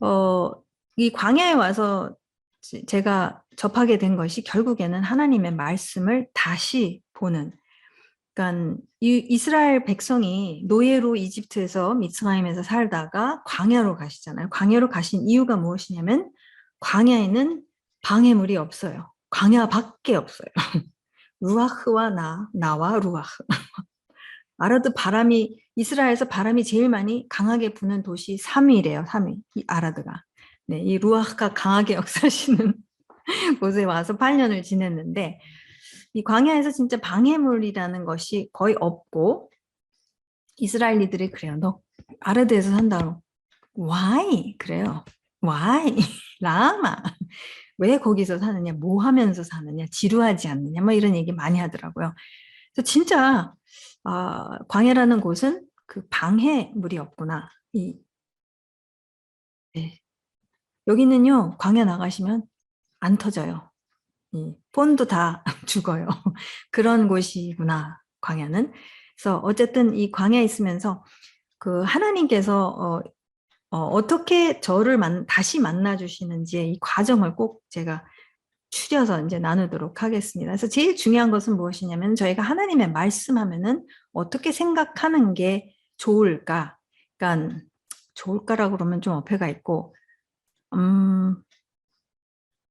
어, 이 광야에 와서 제- 제가 접하게 된 것이 결국에는 하나님의 말씀을 다시 보는 그러니까 이 이스라엘 백성이 노예로 이집트에서 미스라임에서 살다가 광야로 가시잖아요. 광야로 가신 이유가 무엇이냐면 광야에는 방해물이 없어요. 광야밖에 없어요. 루아흐와 나, 나와 루아흐. 아라드 바람이 이스라엘에서 바람이 제일 많이 강하게 부는 도시 3위래요. 3위. 이 아라드가. 네, 이 루아흐가 강하게 역사하시는 곳에 와서 8년을 지냈는데 이 광야에서 진짜 방해물이라는 것이 거의 없고 이스라엘리들이 그래요. 너 아라드에서 산다고. Why? 그래요. Why? 라마. 왜 거기서 사느냐? 뭐 하면서 사느냐? 지루하지 않느냐? 뭐 이런 얘기 많이 하더라고요. 진짜 아, 광야라는 곳은 그 방해물이 없구나. 이 네. 여기는요. 광야 나가시면 안 터져요. 이 폰도 다 죽어요. 그런 곳이구나. 광야는. 그래서 어쨌든 이 광야에 있으면서 그 하나님께서 어, 어, 떻게 저를 만, 다시 만나 주시는지의 이 과정을 꼭 제가 추려서 이제 나누도록 하겠습니다. 그래서 제일 중요한 것은 무엇이냐면 저희가 하나님의 말씀하면은 어떻게 생각하는 게 좋을까? 그러니까 좋을까라고 그러면 좀 어폐가 있고, 음,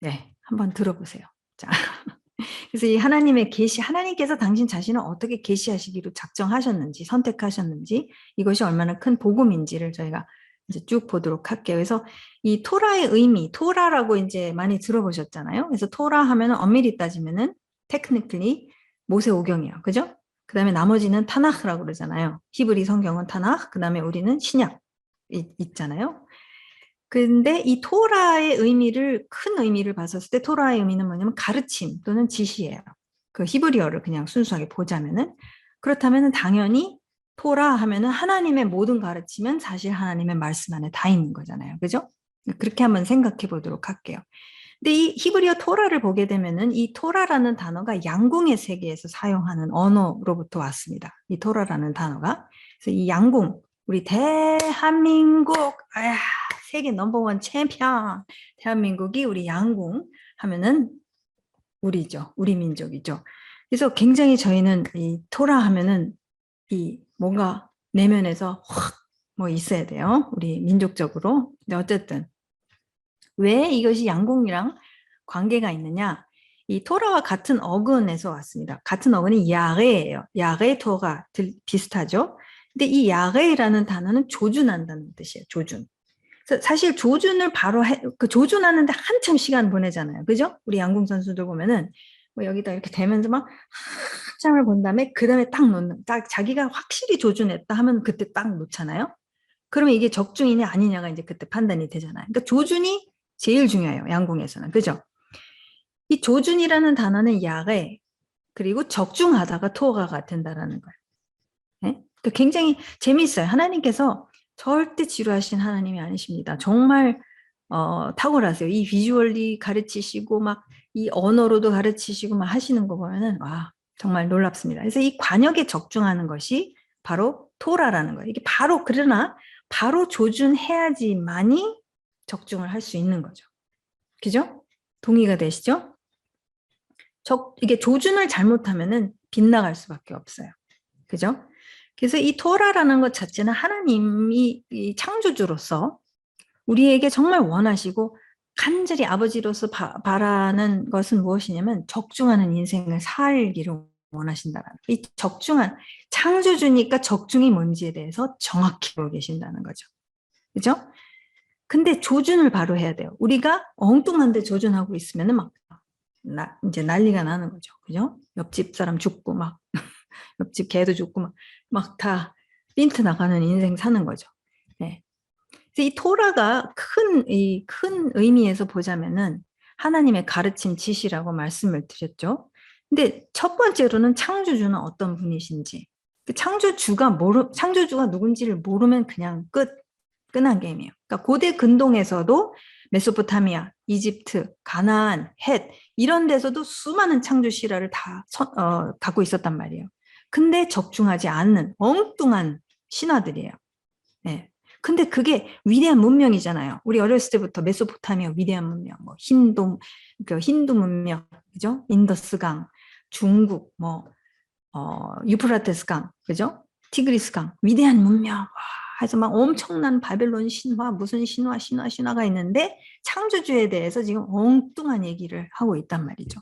네, 한번 들어보세요. 자, 그래서 이 하나님의 계시, 하나님께서 당신 자신을 어떻게 계시하시기로 작정하셨는지, 선택하셨는지, 이것이 얼마나 큰 복음인지를 저희가 이제 쭉 보도록 할게요. 그래서 이 토라의 의미, 토라라고 이제 많이 들어보셨잖아요. 그래서 토라 하면은 엄밀히 따지면은 테크니컬리 모세 오경이에요. 그죠? 그 다음에 나머지는 타나흐라고 그러잖아요. 히브리 성경은 타나흐, 그 다음에 우리는 신약 이, 있잖아요. 근데 이 토라의 의미를 큰 의미를 봤었을 때 토라의 의미는 뭐냐면 가르침 또는 지시예요. 그 히브리어를 그냥 순수하게 보자면은 그렇다면은 당연히 토라 하면은 하나님의 모든 가르침은 사실 하나님의 말씀 안에 다 있는 거잖아요. 그죠? 그렇게 한번 생각해 보도록 할게요. 근데 이 히브리어 토라를 보게 되면은 이 토라라는 단어가 양궁의 세계에서 사용하는 언어로부터 왔습니다. 이 토라라는 단어가. 그래서 이 양궁, 우리 대한민국, 아, 세계 넘버원 챔피언, 대한민국이 우리 양궁 하면은 우리죠. 우리 민족이죠. 그래서 굉장히 저희는 이 토라 하면은 이 뭔가 내면에서 확 뭐 있어야 돼요. 우리 민족적으로. 근데 어쨌든 왜 이것이 양궁이랑 관계가 있느냐? 이 토라와 같은 어근에서 왔습니다. 같은 어근이 야레예요. 야레 토가 비슷하죠. 근데 이 야레라는 단어는 조준한다는 뜻이에요. 조준. 사실 조준을 바로 해, 그 조준하는데 한참 시간 보내잖아요. 그죠? 우리 양궁 선수들 보면은 뭐 여기다 이렇게 대면서 막 한참을 본 다음에 그 다음에 딱 놓는, 딱 자기가 확실히 조준했다 하면 그때 딱 놓잖아요. 그러면 이게 적중이냐 아니냐가 이제 그때 판단이 되잖아요. 그러니까 조준이 제일 중요해요. 양궁에서는. 그죠? 이 조준이라는 단어는 야에 그리고 적중하다가 토가가 된다라는 거예요. 네? 그러니까 굉장히 재미있어요. 하나님께서 절대 지루하신 하나님이 아니십니다. 정말 어, 탁월하세요. 이 비주얼리 가르치시고 막 이 언어로도 가르치시고 막 하시는 거 보면은 와 정말 놀랍습니다. 그래서 이 관역에 적중하는 것이 바로 토라라는 거예요. 이게 바로 그러나 바로 조준해야지만이 적중을 할 수 있는 거죠. 그죠? 동의가 되시죠? 적, 이게 조준을 잘못하면은 빗나갈 수밖에 없어요. 그죠? 그래서 이 토라라는 것 자체는 하나님이 창조주로서 우리에게 정말 원하시고 간절히 아버지로서 바, 바라는 것은 무엇이냐면 적중하는 인생을 살기를 원하신다는 이 적중한 창조주니까 적중이 뭔지에 대해서 정확히 알고 계신다는 거죠. 그죠? 근데 조준을 바로 해야 돼요. 우리가 엉뚱한데 조준하고 있으면은 막 나, 이제 난리가 나는 거죠. 그죠? 옆집 사람 죽고 막 옆집 개도 죽고 막 막 다 빈트 나가는 인생 사는 거죠. 네. 이 토라가 큰, 이 큰 의미에서 보자면은 하나님의 가르침 지시라고 말씀을 드렸죠. 근데 첫 번째로는 창조주는 어떤 분이신지, 그 창조주가 모르, 창조주가 누군지를 모르면 그냥 끝, 끝난 게임이에요. 그러니까 고대 근동에서도 메소포타미아, 이집트, 가나안, 헷 이런 데서도 수많은 창조 실화를 다 어, 갖고 있었단 말이에요. 근데 적중하지 않는 엉뚱한 신화들이에요. 네. 근데 그게 위대한 문명이잖아요. 우리 어렸을 때부터 메소포타미아 위대한 문명, 뭐 힌두, 그 힌두 문명, 그죠? 인더스강, 중국, 뭐 어, 유프라테스강, 그죠? 티그리스강, 위대한 문명. 와, 해서 막 엄청난 바벨론 신화, 무슨 신화, 신화, 신화가 있는데 창조주에 대해서 지금 엉뚱한 얘기를 하고 있단 말이죠.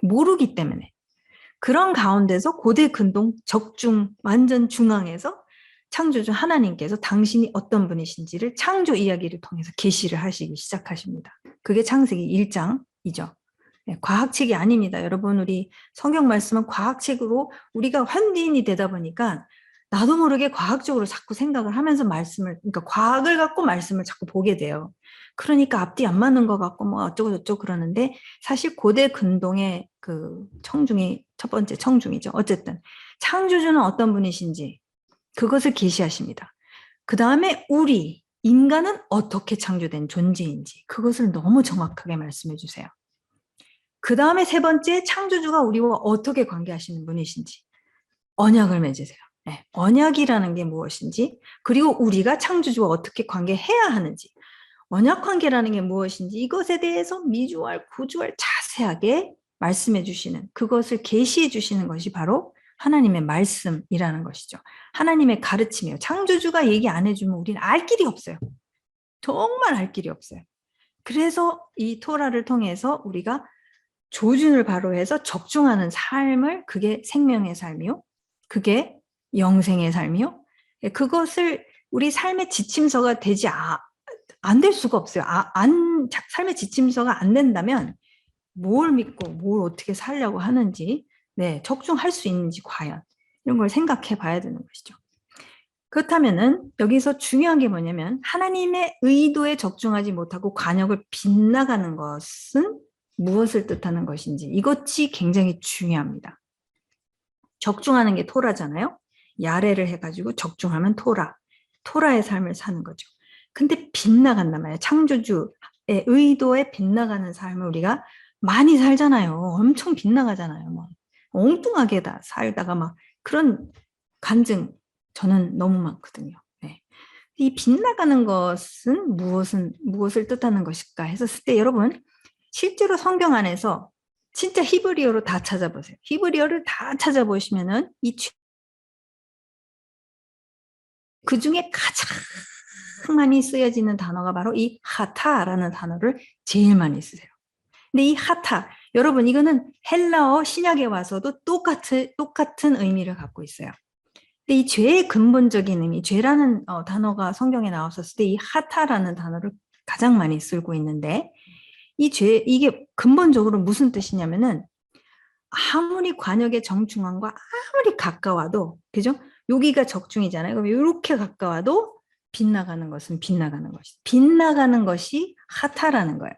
모르기 때문에. 그런 가운데서 고대 근동 적중 완전 중앙에서 창조주 하나님께서 당신이 어떤 분이신지를 창조 이야기를 통해서 계시를 하시기 시작하십니다. 그게 창세기 1장이죠. 네, 과학책이 아닙니다. 여러분 우리 성경 말씀은 과학책으로 우리가 현대인이 되다 보니까 나도 모르게 과학적으로 자꾸 생각을 하면서 말씀을 그러니까 과학을 갖고 말씀을 자꾸 보게 돼요. 그러니까 앞뒤 안 맞는 것 같고 뭐 어쩌고 저쩌고 그러는데 사실 고대 근동의 그 청중이 첫 번째 청중이죠. 어쨌든 창조주는 어떤 분이신지 그것을 계시하십니다. 그 다음에 우리 인간은 어떻게 창조된 존재인지 그것을 너무 정확하게 말씀해 주세요. 그 다음에 세 번째 창조주가 우리와 어떻게 관계하시는 분이신지 언약을 맺으세요. 네, 언약이라는 게 무엇인지 그리고 우리가 창조주와 어떻게 관계해야 하는지 언약 관계라는 게 무엇인지 이것에 대해서 미주알, 구주알 자세하게 말씀해 주시는 그것을 계시해 주시는 것이 바로 하나님의 말씀이라는 것이죠. 하나님의 가르침이에요. 창조주가 얘기 안 해주면 우리는 알 길이 없어요. 정말 알 길이 없어요. 그래서 이 토라를 통해서 우리가 조준을 바로 해서 적중하는 삶을 그게 생명의 삶이요. 그게 영생의 삶이요. 예, 그것을 우리 삶의 지침서가 되지 아, 안 될 수가 없어요. 아, 안 삶의 지침서가 안 된다면 뭘 믿고 뭘 어떻게 살려고 하는지 네, 적중할 수 있는지 과연 이런 걸 생각해 봐야 되는 것이죠. 그렇다면은 여기서 중요한 게 뭐냐면 하나님의 의도에 적중하지 못하고 관역을 빗나가는 것은 무엇을 뜻하는 것인지 이것이 굉장히 중요합니다. 적중하는 게 토라잖아요. 야레를 해가지고 적중하면 토라. 토라의 삶을 사는 거죠. 근데 빗나간단 말이에요. 창조주의 의도에 빗나가는 삶을 우리가 많이 살잖아요. 엄청 빗나가잖아요. 뭐 엉뚱하게 다 살다가 막 그런 간증 저는 너무 많거든요. 네. 이 빗나가는 것은 무엇은 무엇을 뜻하는 것일까 했었을 때 여러분 실제로 성경 안에서 진짜 히브리어로 다 찾아보세요. 히브리어를 다 찾아보시면은 이 그 중에 가장 많이 쓰여지는 단어가 바로 이 하타라는 단어를 제일 많이 쓰세요. 근데 이 하타, 여러분 이거는 헬라어 신약에 와서도 똑같은 똑같은 의미를 갖고 있어요. 근데 이 죄의 근본적인 의미, 죄라는 어, 단어가 성경에 나왔었을 때 이 하타라는 단어를 가장 많이 쓰고 있는데 이 죄, 이게 근본적으로 무슨 뜻이냐면은 아무리 관역의 정중앙과 아무리 가까워도, 그죠? 여기가 적중이잖아요. 그럼 이렇게 가까워도 빗나가는 것은 빗나가는 것이, 빗나가는 것이 하타라는 거예요.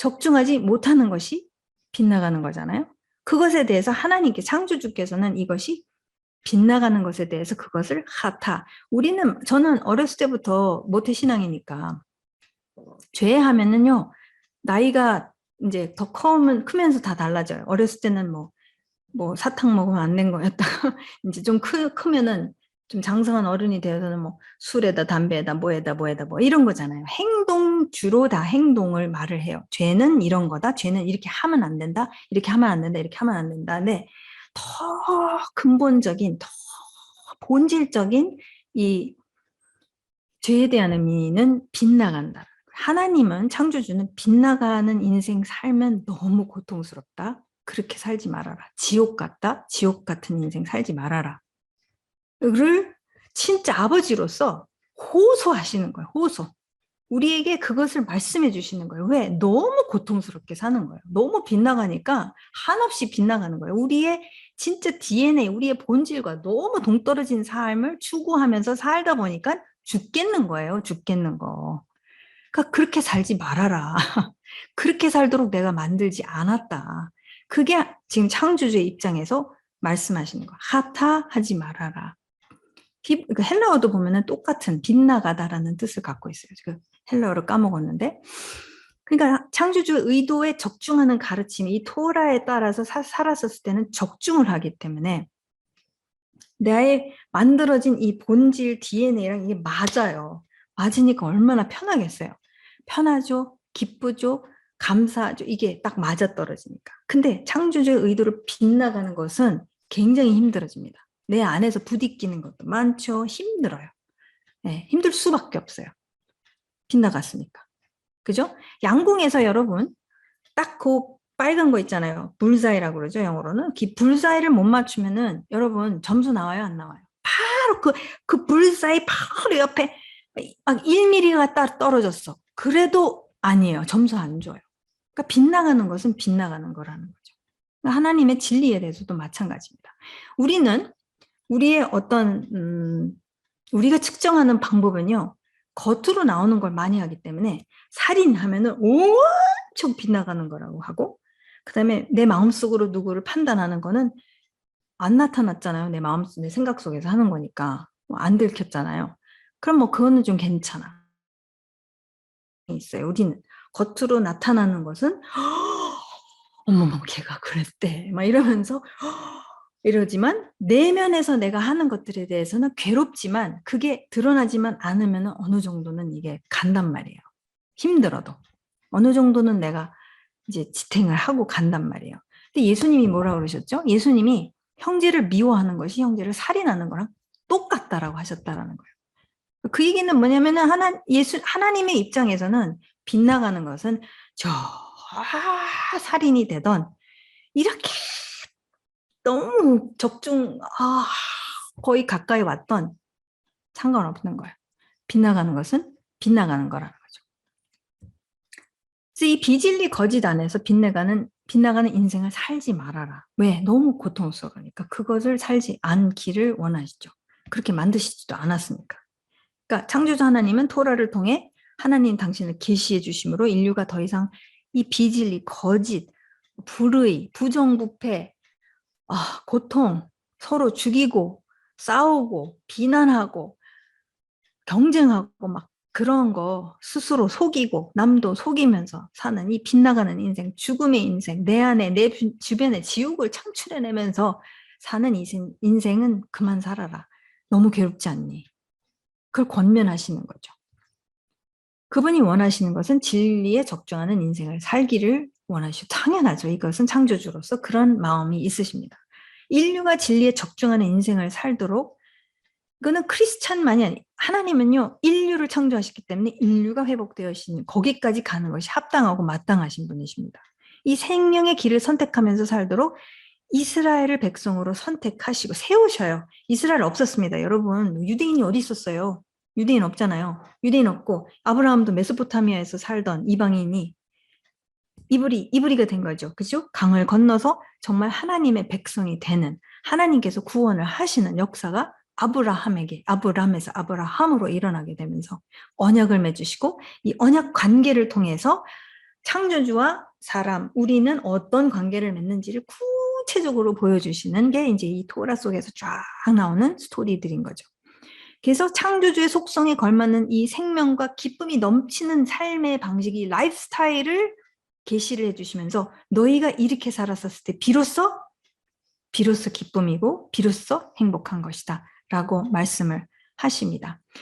적중하지 못하는 것이 빗나가는 거잖아요. 그것에 대해서 하나님께 창조주께서는 이것이 빗나가는 것에 대해서 그것을 하타. 우리는 저는 어렸을 때부터 모태 신앙이니까 죄 하면은요 나이가 이제 더 커면 크면서 다 달라져요. 어렸을 때는 뭐, 뭐 사탕 먹으면 안 된 거였다가 이제 좀 크, 크면은 좀 장성한 어른이 되어서는 뭐 술에다 담배에다 뭐에다 뭐에다 뭐 이런 거잖아요. 행동 주로 다 행동을 말을 해요. 죄는 이런 거다. 죄는 이렇게 하면 안 된다. 이렇게 하면 안 된다. 이렇게 하면 안 된다. 근데 더 근본적인 더 본질적인 이 죄에 대한 의미는 빗나간다. 하나님은 창조주는 빗나가는 인생 살면 너무 고통스럽다. 그렇게 살지 말아라. 지옥 같다. 지옥 같은 인생 살지 말아라. 를 진짜 아버지로서 호소하시는 거예요. 호소. 우리에게 그것을 말씀해 주시는 거예요. 왜? 너무 고통스럽게 사는 거예요. 너무 빗나가니까 한없이 빗나가는 거예요. 우리의 진짜 DNA, 우리의 본질과 너무 동떨어진 삶을 추구하면서 살다 보니까 죽겠는 거예요. 죽겠는 거. 그러니까 그렇게 살지 말아라. 그렇게 살도록 내가 만들지 않았다. 그게 지금 창조주의 입장에서 말씀하시는 거. 하타 하지 말아라. 그 헬라어도 보면은 똑같은 빗나가다라는 뜻을 갖고 있어요. 지금 헬라어를 까먹었는데. 그러니까 창조주 의도에 적중하는 가르침이 이 토라에 따라서 사, 살았었을 때는 적중을 하기 때문에 나의 만들어진 이 본질 DNA랑 이게 맞아요. 맞으니까 얼마나 편하겠어요. 편하죠, 기쁘죠, 감사하죠. 이게 딱 맞아 떨어지니까. 근데 창조주의 의도를 빗나가는 것은 굉장히 힘들어집니다. 내 안에서 부딪히는 것도 많죠. 힘들어요. 네, 힘들 수밖에 없어요. 빗나갔으니까. 그죠? 양궁에서 여러분 딱 그 빨간 거 있잖아요. 불사이라고 그러죠. 영어로는. 그 불사이를 못 맞추면은 여러분 점수 나와요, 안 나와요? 바로 그, 그 불사이 바로 옆에 막 1mm가 딱 떨어졌어. 그래도 아니에요. 점수 안 줘요. 그러니까 빗나가는 것은 빗나가는 거라는 거죠. 그러니까 하나님의 진리에 대해서도 마찬가지입니다. 우리는 우리의 어떤 음, 우리가 측정하는 방법은요. 겉으로 나오는 걸 많이 하기 때문에 살인하면은 엄청 빗나가는 거라고 하고 그다음에 내 마음속으로 누구를 판단하는 거는 안 나타났잖아요. 내 마음속, 내 생각 속에서 하는 거니까 뭐 안 들켰잖아요. 그럼 뭐 그거는 좀 괜찮아. 있어요. 우리는 겉으로 나타나는 것은 어머머 걔가 그랬대 막 이러면서 이러지만 내면에서 내가 하는 것들에 대해서는 괴롭지만 그게 드러나지만 않으면 어느 정도는 이게 간단 말이에요. 힘들어도 어느 정도는 내가 이제 지탱을 하고 간단 말이에요. 근데 예수님이 뭐라 그러셨죠? 예수님이 형제를 미워하는 것이 형제를 살인하는 거랑 똑같다라고 하셨다라는 거예요. 그 얘기는 뭐냐면은 하나 예수 하나님의 입장에서는 빗나가는 것은 저 아, 살인이 되던 이렇게 너무 적중 아, 거의 가까이 왔던 상관없는 거예요. 빗나가는 것은 빗나가는 거라는 거죠. 그래서 이 비진리 거짓 안에서 빗나가는 빗나가는 인생을 살지 말아라. 왜? 너무 고통스러우니까 그것을 살지 않기를 원하시죠. 그렇게 만드시지도 않았으니까. 그러니까 창조주 하나님은 토라를 통해 하나님 당신을 계시해 주심으로 인류가 더 이상 이 비진리, 거짓, 불의, 부정부패, 아, 고통, 서로 죽이고 싸우고 비난하고 경쟁하고 막 그런 거 스스로 속이고 남도 속이면서 사는 이 빗나가는 인생, 죽음의 인생, 내 안에 내 주- 주변에 지옥을 창출해내면서 사는 인생, 인생은 그만 살아라. 너무 괴롭지 않니? 그걸 권면하시는 거죠. 그분이 원하시는 것은 진리에 적중하는 인생을 살기를 원하시고 당연하죠. 이것은 창조주로서 그런 마음이 있으십니다. 인류가 진리에 적중하는 인생을 살도록 이거는 크리스찬만이 아니 하나님은요 인류를 창조하셨기 때문에 인류가 회복되어신 거기까지 가는 것이 합당하고 마땅하신 분이십니다. 이 생명의 길을 선택하면서 살도록 이스라엘을 백성으로 선택하시고 세우셔요. 이스라엘 없었습니다. 여러분 유대인이 어디 있었어요? 유대인 없잖아요. 유대인 없고 아브라함도 메소포타미아에서 살던 이방인이 이브리 이브리가 된 거죠. 그죠? 강을 건너서 정말 하나님의 백성이 되는 하나님께서 구원을 하시는 역사가 아브라함에게 아브라함에서 아브라함으로 일어나게 되면서 언약을 맺으시고 이 언약 관계를 통해서 창조주와 사람 우리는 어떤 관계를 맺는지를 구체적으로 보여주시는 게 이제 이 토라 속에서 쫙 나오는 스토리들인 거죠. 그래서 창조주의 속성에 걸맞는 이 생명과 기쁨이 넘치는 삶의 방식이 라이프 스타일을 계시를 해주시면서 너희가 이렇게 살았었을 때 비로소 비로소 기쁨이고 비로소 행복한 것이다 라고 말씀을 하십니다.